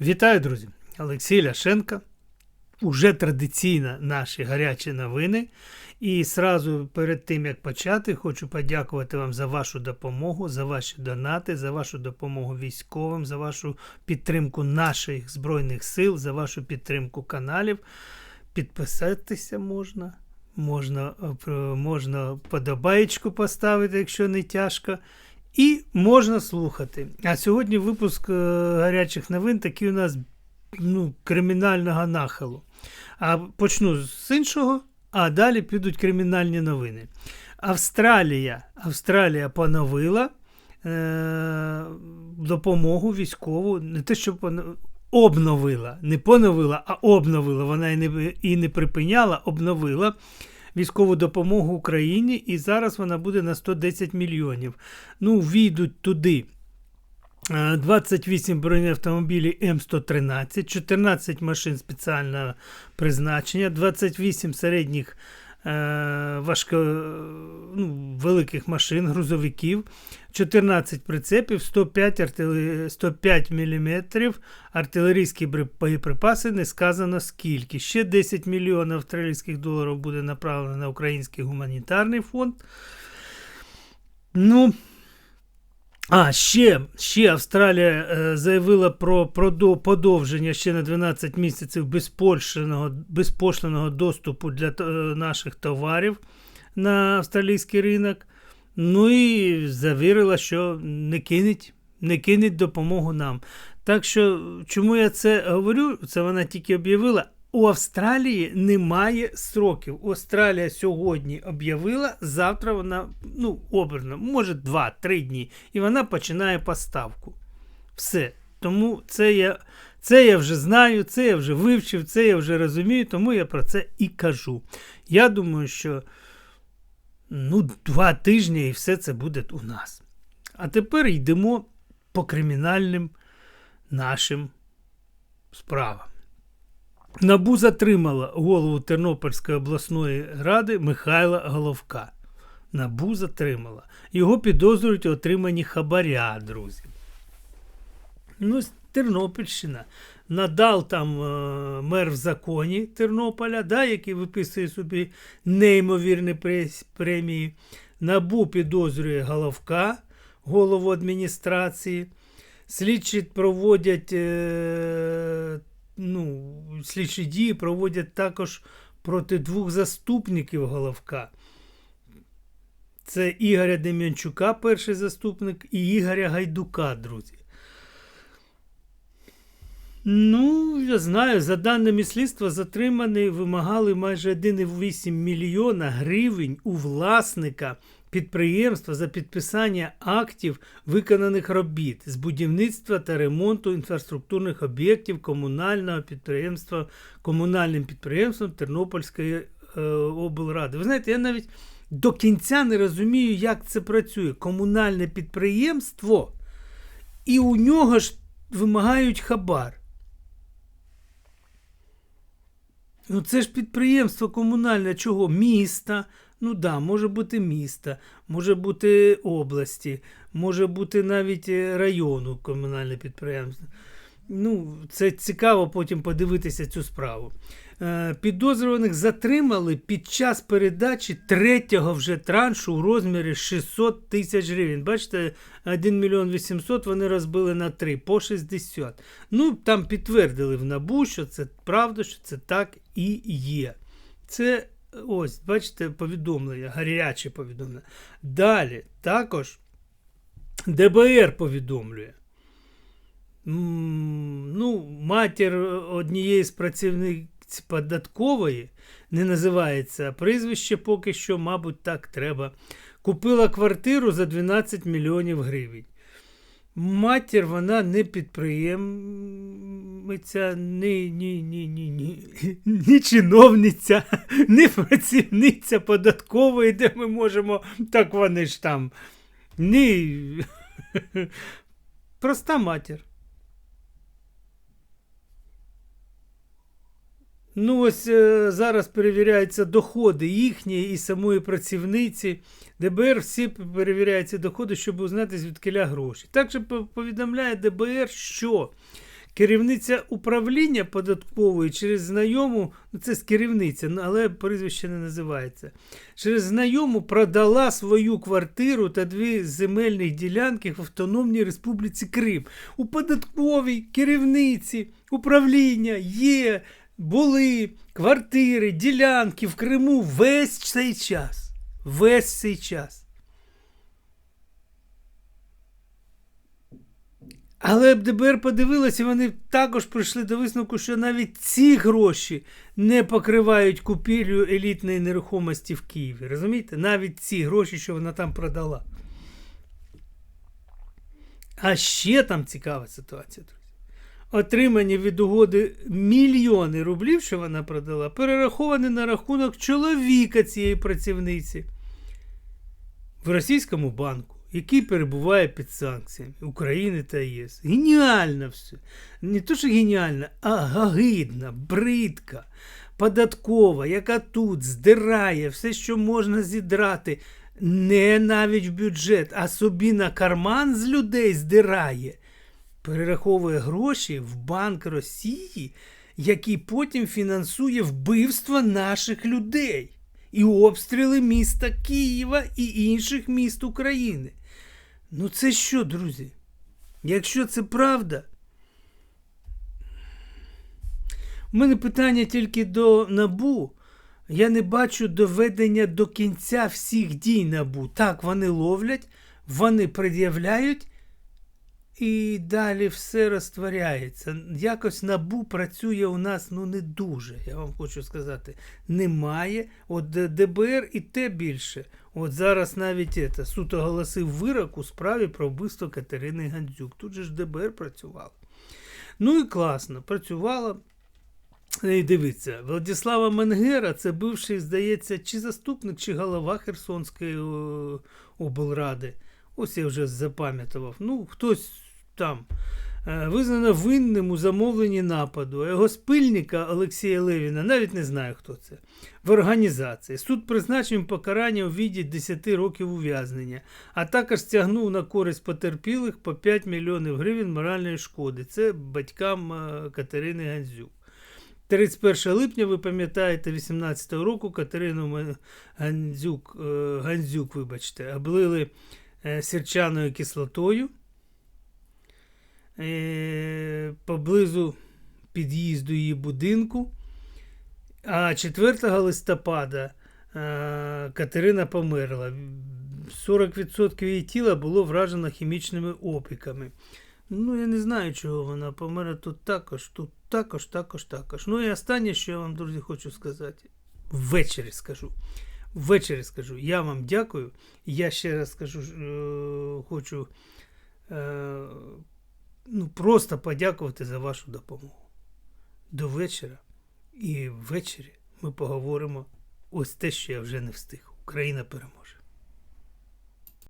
Вітаю, друзі! Олексій Ляшенко. Уже традиційно наші гарячі новини. І сразу перед тим як почати, хочу подякувати вам за вашу допомогу, за ваші донати, за вашу допомогу військовим, за вашу підтримку наших Збройних сил, за вашу підтримку каналів. Підписатися можна, можна, е, можна подобаєчку поставити, якщо не тяжко. І можна слухати. А сьогодні випуск е, гарячих новин такий у нас ну, кримінального нахилу. А почну з іншого, а далі підуть кримінальні новини. Австралія, Австралія поновила е, допомогу військову, не те, що поно- обновила, не поновила, а обновила. Вона і не, і не припиняла, обновила військову допомогу Україні, і зараз вона буде на 110 мільйонів. Ну, війдуть туди. е, 28 бронеавтомобілів М113, 14 машин спеціального призначення, 28 середніх е, важко, ну, великих машин, грузовиків, 14 прицепів, 105, артиле- 105 мм артилерійські боєприпаси, не сказано скільки. Ще 10 мільйонів австралійських доларів буде направлено на український гуманітарний фонд. Ну, а, ще, ще Австралія е, заявила про подовження ще на 12 місяців безпошлиного, безпошлиного доступу для е, наших товарів на австралійський ринок. Ну і завірила, що не кинеть, не кинеть допомогу нам. Так що, чому я це говорю? Це вона тільки об'явила. У Австралії немає сроків. Австралія сьогодні об'явила, завтра вона, ну, оберно, може 2-3 дні, і вона починає поставку. Все. Тому це я, це я вже знаю, це я вже вивчив, це я вже розумію, тому я про це і кажу. Я думаю, що ну, два тижні і все це буде у нас. А тепер йдемо по кримінальним нашим справам. Набу затримала голову Тернопільської обласної ради Михайла Головка. Набу затримала. Його підозрюють у отриманні хабаря, друзі. Ну, Тернопільщина. Надал там е, мер в законі Тернополя, да, який виписує собі неймовірні премії. Набу підозрює Головка, голову адміністрації. Слідчі проводять е, ну, слідчі дії проводять також проти двох заступників Головка. Це Ігоря Дем'янчука, перший заступник, і Ігоря Гайдука, друзі. Ну, я знаю, за даними слідства, затримані вимагали майже 1,8 мільйона гривень у власника підприємства за підписання актів виконаних робіт з будівництва та ремонту інфраструктурних об'єктів комунального підприємства комунальним підприємством Тернопільської е, облради. Ви знаєте, я навіть до кінця не розумію, як це працює. Комунальне підприємство, і у нього ж вимагають хабар. Ну, це ж підприємство комунальне чого? Міста. Ну да, може бути міста, може бути області, може бути навіть е, району комунальне підприємство. Ну, це цікаво потім подивитися цю справу. Е, підозрюваних затримали під час передачі третього вже траншу у розмірі 600 тисяч гривень. Бачите, 1 мільйон 800 вони розбили на 3, по 60. Ну, там підтвердили в НАБУ, що це правда, що це так і є. Це ось, бачите, повідомлення, гаряче повідомлення. Далі також ДБР повідомлює. Ну, матір однієї з працівниць податкової не називається, прізвище поки що, мабуть, так треба. Купила квартиру за 12 мільйонів гривень. Матір, вона не підприємиця, ні, ні, ні, ні, ні, ні чиновниця, ні працівниця податкової, де ми можемо, так вони ж там. Ні. Проста матір. Ну, ось е, зараз перевіряються доходи їхні і самої працівниці. ДБР всі перевіряють ці доходи, щоб узнати, звідкиля гроші. Також по- повідомляє ДБР, що Керівниця управління податкової через знайому, ну це з керівниця, ну, але прізвище не називається. Через знайому продала свою квартиру та дві земельні ділянки в Автономній Республіці Крим. У податковій керівниці управління є, були квартири, ділянки в Криму весь цей час. Весь цей час. Але ДБР подивилося, і вони також прийшли до висновку, що навіть ці гроші не покривають купівлю елітної нерухомості в Києві. Розумієте? Навіть ці гроші, що вона там продала. А ще там цікава ситуація, друзі. Отримані від угоди мільйони рублів, що вона продала, перераховані на рахунок чоловіка цієї працівниці в російському банку, який перебуває під санкціями України та ЄС. Геніально все. Не то, що геніально, а гагидна, бридка, податкова, яка тут здирає все, що можна зідрати, не навіть в бюджет, а собі на карман з людей здирає. Перераховує гроші в Банк Росії, який потім фінансує вбивство наших людей і обстріли міста Києва і інших міст України. Ну це що, друзі? Якщо це правда, у мене питання тільки до Набу. Я не бачу доведення до кінця всіх дій Набу. Так, вони ловлять, вони пред'являють, і далі все розтворяється. Якось набу працює у нас ну не дуже. Я вам хочу сказати. Немає. От ДБР і те більше. От зараз навіть это, суд оголосив вирок у справі про вбивство Катерини Гандзюк. Тут же ж ДБР працювало. Ну і класно, працювало. І дивіться, Владислава Менгера, це бивший, здається, чи заступник, чи голова Херсонської облради. Ось я вже запам'ятував. Ну, хтось там. Е, Визнано винним у замовленні нападу. Його спільника Олексія Левіна, навіть не знаю, хто це, в організації. Суд призначив покарання у віді 10 років ув'язнення, а також стягнув на користь потерпілих по 5 мільйонів гривень моральної шкоди. Це батькам е, Катерини Гандзюк. 31 липня, ви пам'ятаєте, 18-го року Катерину Гандзюк, е, Гандзюк вибачте, облили сірчаною кислотою е, поблизу під'їзду її будинку. А 4 листопада е, Катерина померла. 40% її тіла було вражено хімічними опіками. Ну, я не знаю, чого вона померла тут також, тут також, також, також. Ну і останнє, що я вам, друзі, хочу сказати. Ввечері скажу. Ввечері скажу. Я вам дякую. Я ще раз скажу, е, хочу е, ну, просто подякувати за вашу допомогу. До вечора. І ввечері ми поговоримо ось те, що я вже не встиг. Україна переможе.